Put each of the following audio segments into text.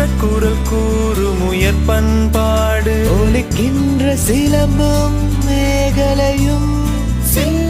ஒலிக்கின்ற குரல் கூறும் உயர் பண்பாடு ஒலிக்கின்ற சிலம்பும் மேகலையும் சில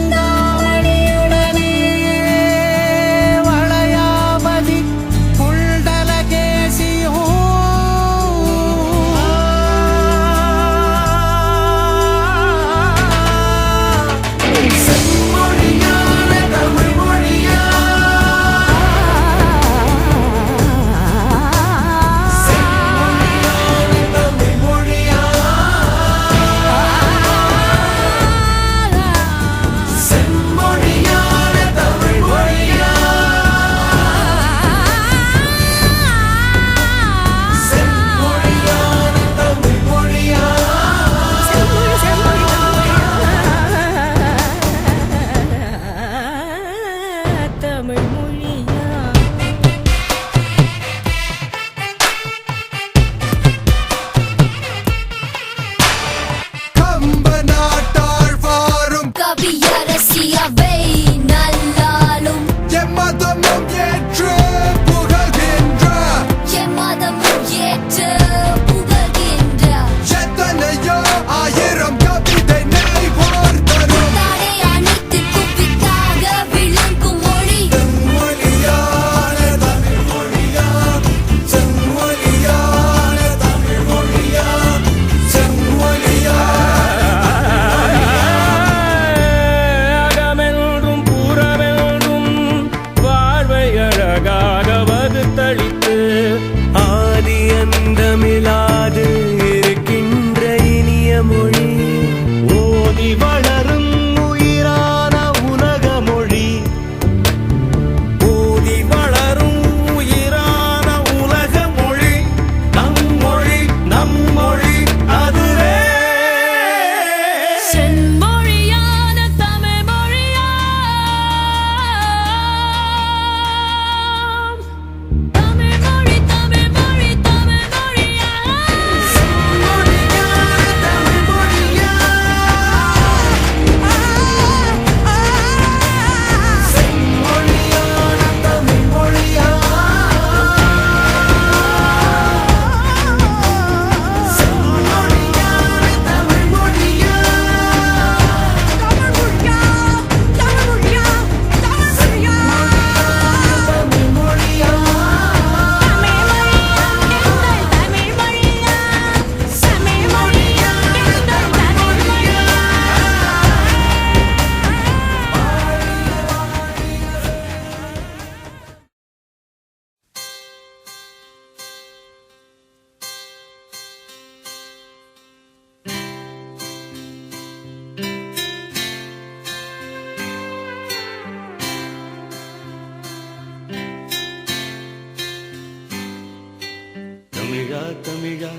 தமிழா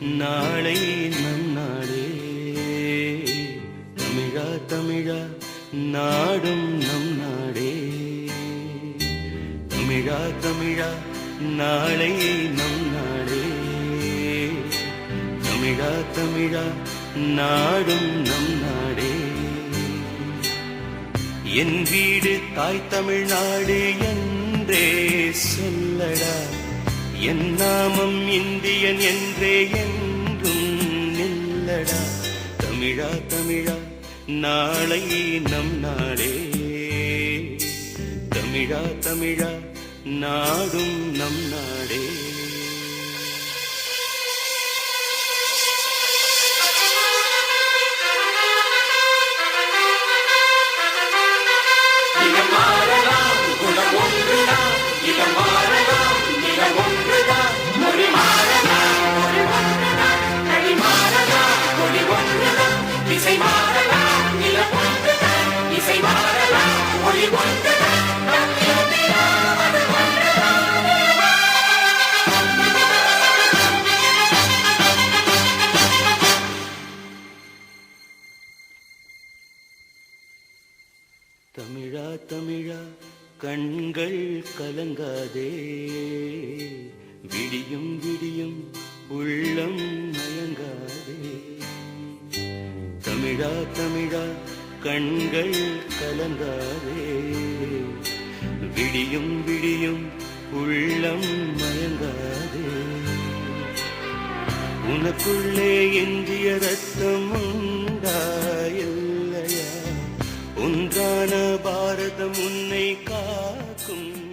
நாளை நம் நாடே தமிழா தமிழா நாடும் நம் நாடே. தமிழா தமிழா நாளை நம் நாடே. தமிழா தமிழா நாடும் நம் நாடே. என் வீடு தாய் தமிழ்நாடு என்றே சொல்லடா. என் நாமம் இந்தியன் என்றே என்றும் நில்லடா தமிழா தமிழா நாளை நம் நாளே. தமிழா தமிழா நாடும் நம் நாடே. கண்கள் கலங்காதே. விடியும் விடியும் உள்ளம் மயங்காதே. தமிழா தமிழா கண்கள் கலங்காதே. விடியும் விடியும் உள்ளம் மயங்காதே. உனக்குள்ளே இந்திய ரத்தம் உண்டாயில் ஒன்றான பாரதம் உன்னை காக்கும்.